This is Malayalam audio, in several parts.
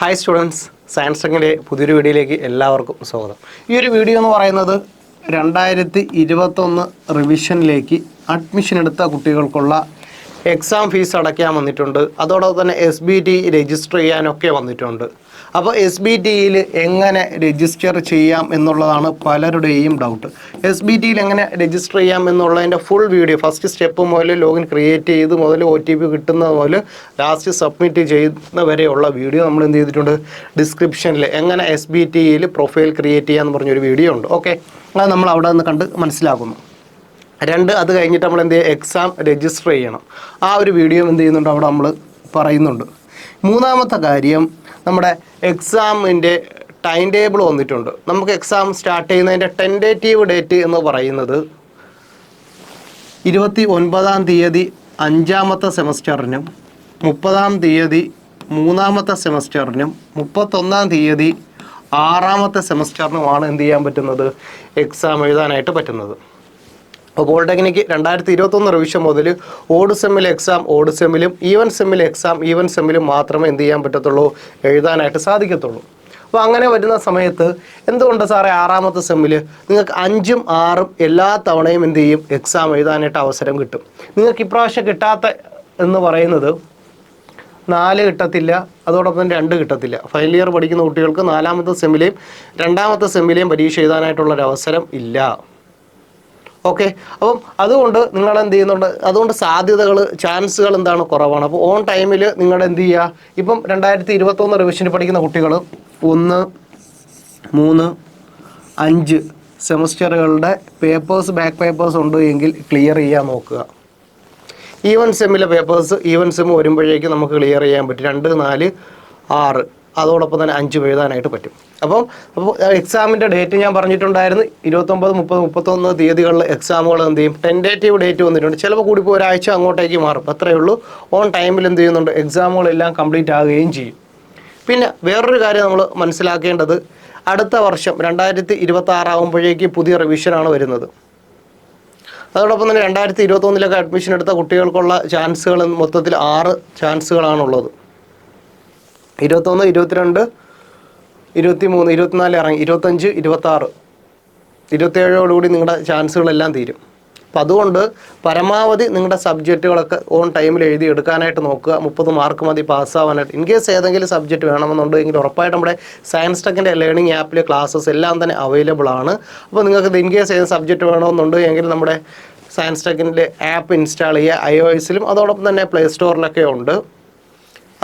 ഹായ് സ്റ്റുഡൻസ് സയൻസ് പുതിയൊരു വീഡിയോയിലേക്ക് എല്ലാവർക്കും സ്വാഗതം. ഈ ഒരു വീഡിയോ എന്ന് പറയുന്നത് രണ്ടായിരത്തി ഇരുപത്തൊന്ന് റിവിഷനിലേക്ക് അഡ്മിഷൻ എടുത്ത കുട്ടികൾക്കുള്ള എക്സാം ഫീസ് അടയ്ക്കാൻ വന്നിട്ടുണ്ട്. അതോടൊപ്പം തന്നെ എസ് ബി ടി രജിസ്റ്റർ ചെയ്യാനൊക്കെ വന്നിട്ടുണ്ട്. അപ്പോൾ എസ് ബി ടിയിൽ എങ്ങനെ രജിസ്റ്റർ ചെയ്യാം എന്നുള്ളതാണ് പലരുടെയും ഡൗട്ട് എസ് ബി ടിയിൽ എങ്ങനെ രജിസ്റ്റർ ചെയ്യാം എന്നുള്ളതിന്റെ ഫുൾ വീഡിയോ ഫസ്റ്റ് സ്റ്റെപ്പ് മുതൽ ലോഗിൻ ക്രിയേറ്റ് ചെയ്ത് മുതൽ ഒ ടി പി കിട്ടുന്നത് മുതൽ ലാസ്റ്റ് സബ്മിറ്റ് ചെയ്യുന്നവരെയുള്ള വീഡിയോ നമ്മൾ എന്ത് ചെയ്തിട്ടുണ്ട്? ഡിസ്ക്രിപ്ഷനിൽ എങ്ങനെ എസ് ബി ടിയിൽ പ്രൊഫൈൽ ക്രിയേറ്റ് ചെയ്യാമെന്ന് പറഞ്ഞൊരു വീഡിയോ ഉണ്ട്. ഓക്കെ അത് നമ്മൾ അവിടെ നിന്ന് കണ്ട് മനസ്സിലാക്കുന്നു. രണ്ട് അത് കഴിഞ്ഞിട്ട് നമ്മൾ എന്ത് ചെയ്യുക? എക്സാം രജിസ്റ്റർ ചെയ്യണം. ആ ഒരു വീഡിയോ എന്ത് ചെയ്യുന്നുണ്ട്? അവിടെ നമ്മൾ പറയുന്നുണ്ട്. മൂന്നാമത്തെ കാര്യം നമ്മുടെ എക്സാമിന്റെ ടൈം ടേബിൾ വന്നിട്ടുണ്ട്. നമുക്ക് എക്സാം സ്റ്റാർട്ട് ചെയ്യുന്നതിന്റെ ടെന്റേറ്റീവ് ഡേറ്റ് എന്ന് പറയുന്നത് ഇരുപത്തി ഒൻപതാം തീയതി അഞ്ചാമത്തെ സെമസ്റ്ററിനും മുപ്പതാം തീയതി മൂന്നാമത്തെ സെമസ്റ്ററിനും മുപ്പത്തൊന്നാം തീയതി ആറാമത്തെ സെമസ്റ്ററിനുമാണ് എന്ത് ചെയ്യാൻ പറ്റുന്നത്? എക്സാം എഴുതാനായിട്ട് പറ്റുന്നത്. അപ്പോൾ പോളിടെക്നിക്ക് രണ്ടായിരത്തി ഇരുപത്തൊന്ന് റിവിഷൻ മുതൽ ഓട് സെമ്മിൽ എക്സാം ഓട് സെമ്മിലും ഈവൻ സെമ്മിൽ എക്സാം ഈവൻ സെമ്മിലും മാത്രമേ എന്ത് ചെയ്യാൻ പറ്റത്തുള്ളൂ എഴുതാനായിട്ട് സാധിക്കത്തുള്ളൂ. അപ്പോൾ അങ്ങനെ വരുന്ന സമയത്ത് എന്തുകൊണ്ട് സാറേ ആറാമത്തെ സെമ്മിൽ നിങ്ങൾക്ക് അഞ്ചും ആറും എല്ലാ തവണയും എന്ത് ചെയ്യും? എക്സാം എഴുതാനായിട്ട് അവസരം കിട്ടും. നിങ്ങൾക്ക് ഇപ്രാവശ്യം കിട്ടാത്ത എന്ന് പറയുന്നത് നാല് കിട്ടത്തില്ല അതോടൊപ്പം രണ്ട് കിട്ടത്തില്ല. ഫൈനൽ ഇയർ പഠിക്കുന്ന കുട്ടികൾക്ക് നാലാമത്തെ സെമ്മിലെയും രണ്ടാമത്തെ സെമ്മിലെയും പരീക്ഷ എഴുതാനായിട്ടുള്ളൊരവസരം ഇല്ല. ഓക്കെ. അപ്പം അതുകൊണ്ട് നിങ്ങൾ എന്ത് ചെയ്യുന്നുണ്ട്? അതുകൊണ്ട് സാധ്യതകൾ ചാൻസുകൾ എന്താണ് കുറവാണ്. അപ്പോൾ ഓൺ ടൈമിൽ നിങ്ങൾ എന്ത് ചെയ്യുക ഇപ്പം രണ്ടായിരത്തി ഇരുപത്തൊന്ന് റിവിഷന് പഠിക്കുന്ന കുട്ടികൾ ഒന്ന് മൂന്ന് അഞ്ച് സെമസ്റ്ററുകളുടെ പേപ്പേഴ്സ് ബാക്ക് പേപ്പേഴ്സ് ഉണ്ട് എങ്കിൽ ക്ലിയർ ചെയ്യാൻ നോക്കുക. ഈവൻ സെമ്മിലെ പേപ്പേഴ്സ് ഈവൻ സെം വരുമ്പോഴേക്കും നമുക്ക് ക്ലിയർ ചെയ്യാൻ പറ്റും. രണ്ട് നാല് ആറ്. അതോടൊപ്പം തന്നെ അഞ്ച് എഴുതാനായിട്ട് പറ്റും. അപ്പം അപ്പോൾ എക്സാമിന്റെ ഡേറ്റ് ഞാൻ പറഞ്ഞിട്ടുണ്ടായിരുന്നു. ഇരുപത്തൊമ്പത് മുപ്പത് മുപ്പത്തൊന്ന് തീയതികളിൽ എക്സാമുകൾ എന്ത് ചെയ്യും? ടെന്റേറ്റീവ് ഡേറ്റ് വന്നിട്ടുണ്ട്. ചിലപ്പോൾ കൂടിപ്പോൾ ഒരാഴ്ച അങ്ങോട്ടേക്ക് മാറും. അത്രയേ ഉള്ളൂ. ഓൺ ടൈമിൽ എന്ത് ചെയ്യുന്നുണ്ട്? എക്സാമുകളെല്ലാം കംപ്ലീറ്റ് ആകുകയും ചെയ്യും. പിന്നെ വേറൊരു കാര്യം നമ്മൾ മനസ്സിലാക്കേണ്ടത് അടുത്ത വർഷം രണ്ടായിരത്തി ഇരുപത്തി ആറാകുമ്പോഴേക്ക് പുതിയ റിവിഷനാണ് വരുന്നത്. അതോടൊപ്പം തന്നെ രണ്ടായിരത്തി ഇരുപത്തൊന്നിലൊക്കെ അഡ്മിഷൻ എടുത്ത കുട്ടികൾക്കുള്ള ചാൻസുകൾ മൊത്തത്തിൽ ആറ് ചാൻസുകളാണുള്ളത് ഇരുപത്തൊന്ന് ഇരുപത്തിരണ്ട് ഇരുപത്തി മൂന്ന് ഇരുപത്തിനാല് ഇറങ്ങി ഇരുപത്തഞ്ച് ഇരുപത്താറ്. ഇരുപത്തേഴോടുകൂടി നിങ്ങളുടെ ചാൻസുകളെല്ലാം തീരും. അപ്പം അതുകൊണ്ട് പരമാവധി നിങ്ങളുടെ സബ്ജക്റ്റുകളൊക്കെ ഓൺ ടൈമിൽ എഴുതി എടുക്കാനായിട്ട് നോക്കുക. മുപ്പത് മാർക്ക് മതി പാസ്സാവാനായിട്ട്. ഇൻ കേസ് ഏതെങ്കിലും സബ്ജക്റ്റ് വേണമെന്നുണ്ടെങ്കിൽ ഉറപ്പായിട്ട് നമ്മുടെ സയൻസ് ടെക്കിന്റെ ലേണിംഗ് ആപ്പിലെ ക്ലാസ്സസ് എല്ലാം തന്നെ അവൈലബിൾ ആണ്. അപ്പോൾ നിങ്ങൾക്ക് ഇൻ കേസ് ഏത് സബ്ജക്റ്റ് വേണമെന്നുണ്ടെങ്കിൽ നമ്മുടെ സയൻസ് ടെക്കിന്റെ ആപ്പ് ഇൻസ്റ്റാൾ ചെയ്യുക. ഐ ഒ എസിലും അതോടൊപ്പം തന്നെ പ്ലേ സ്റ്റോറിലൊക്കെ ഉണ്ട്.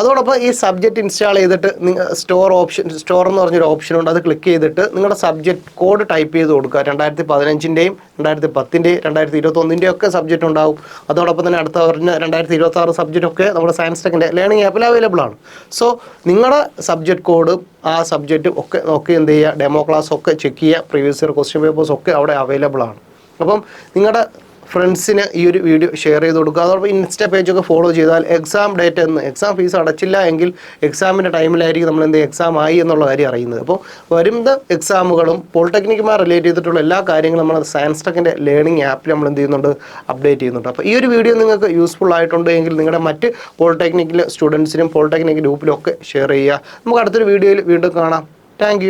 അതോടൊപ്പം ഈ സബ്ജക്റ്റ് ഇൻസ്റ്റാൾ ചെയ്തിട്ട് നിങ്ങൾ സ്റ്റോർ ഓപ്ഷൻ സ്റ്റോർ എന്ന് പറഞ്ഞൊരു ഓപ്ഷൻ ഉണ്ട്. അത് ക്ലിക്ക് ചെയ്തിട്ട് നിങ്ങളുടെ സബ്ജക്റ്റ് കോഡ് ടൈപ്പ് ചെയ്ത് കൊടുക്കുക. രണ്ടായിരത്തി പതിനഞ്ചിന്റെയും രണ്ടായിരത്തി പത്തിന്റെയും രണ്ടായിരത്തി ഇരുപത്തൊന്നിന്റെയും ഒക്കെ സബ്ജക്റ്റ് ഉണ്ടാവും. അതോടൊപ്പം തന്നെ അടുത്ത പറഞ്ഞ രണ്ടായിരത്തി ഇരുപത്തി ആറ് സബ്ജക്റ്റ് ഒക്കെ നമ്മുടെ സയൻസ് ടെക്കിന്റെ ലേണിംഗ് ആപ്പിൽ അവൈലബിൾ ആണ്. സോ നിങ്ങളുടെ സബ്ജക്റ്റ് കോഡ് ആ സബ്ജക്റ്റ് ഒക്കെ നോക്കി എന്ത് ചെയ്യുക? ഡെമോ ക്ലാസ് ഒക്കെ ചെക്ക് ചെയ്യുക. പ്രീവിയസ് ഇയർ ക്വസ്റ്റ്യൻ പേപ്പേഴ്സ് ഒക്കെ അവിടെ അവൈലബിൾ ആണ്. അപ്പം നിങ്ങളുടെ ഫ്രണ്ട്സിന് ഈ ഒരു വീഡിയോ ഷെയർ ചെയ്ത് കൊടുക്കുക. അതോടൊപ്പം ഇൻസ്റ്റ പേജൊക്കെ ഫോളോ ചെയ്താൽ എക്സാം ഡേറ്റ് എന്ന് എക്സാം ഫീസ് അടച്ചില്ല എങ്കിൽ എക്സാമിന്റെ ടൈമിലായിരിക്കും നമ്മൾ എന്ത് എക്സാം ആയി എന്നുള്ള കാര്യം അറിയുന്നത്. അപ്പോൾ വരുന്ന എക്സാമുകളും പോളിടെക്നിക്കുമായി റിലേറ്റ് ചെയ്തിട്ടുള്ള എല്ലാ കാര്യങ്ങളും നമ്മൾ സയൻസ് ടെക്കിന്റെ ലേണിംഗ് ആപ്പിൽ നമ്മൾ എന്ത് ചെയ്യുന്നുണ്ട്? അപ്ഡേറ്റ് ചെയ്യുന്നുണ്ട്. അപ്പോൾ ഈ ഒരു വീഡിയോ നിങ്ങൾക്ക് യൂസ്ഫുൾ ആയിട്ടുണ്ട് എങ്കിൽ നിങ്ങളുടെ മറ്റ് പോളിടെക്നിക്കിലെ സ്റ്റുഡൻസിനും പോളിടെക്നിക് ഗ്രൂപ്പിലും ഒക്കെ ഷെയർ ചെയ്യുക. നമുക്ക് അടുത്തൊരു വീഡിയോയിൽ വീണ്ടും കാണാം. താങ്ക്